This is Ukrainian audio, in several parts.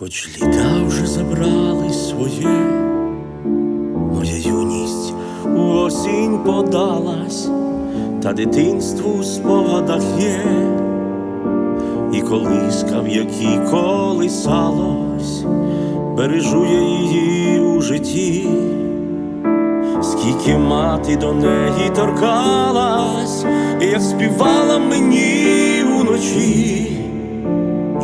Хоч літа вже забрали своє, моя юність у осінь подалась, та дитинству у спогадах є, і колиска, в якій колисалось, бережу я її у житті, скільки мати до неї торкалась, і як співала мені уночі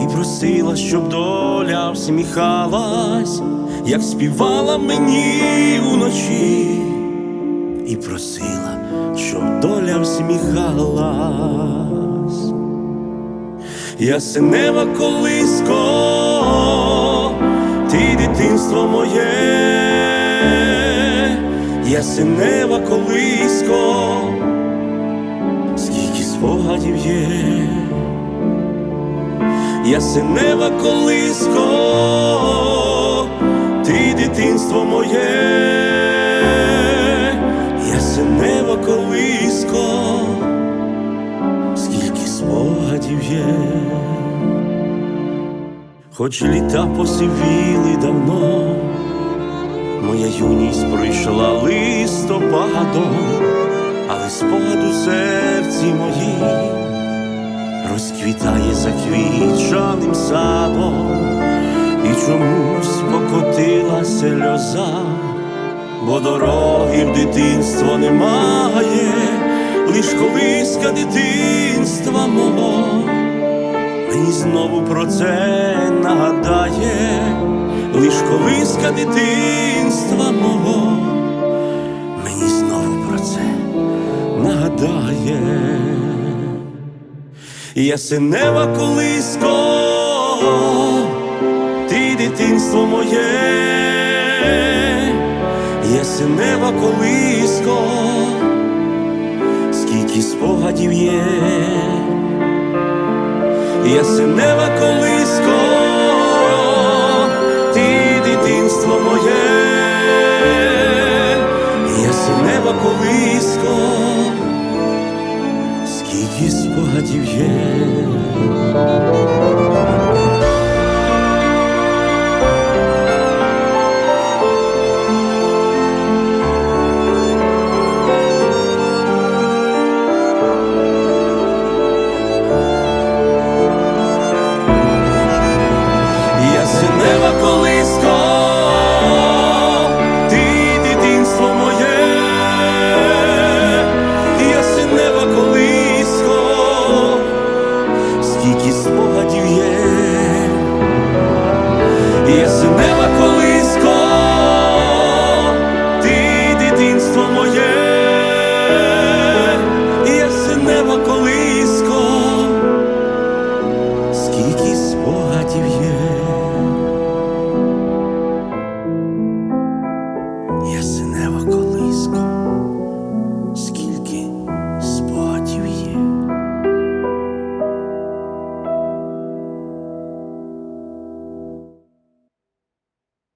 і просила, щоб доля всміхалась, як співала мені уночі, і просила, щоб доля всміхалась. Ясенева колиско, ти дитинство моє, ясенева колиско, скільки спогадів є. Ясенева колиско, ти дитинство моє, ясенева колиско, скільки спогадів є, хоч літа посивіли давно, моя юність пройшла листопадом, але спогад у серці моїй розквітає заквічаним садом, і чомусь покотила сльоза, бо дороги в дитинство немає, лиш колиска дитинства мого, мені знову про це нагадає, лиш колиска дитинства мого, мені знову про це нагадає. Ясенева колиско, ти дитинство моє, ясенева колиско, скільки спогадів є, ясенева колиско, Janela com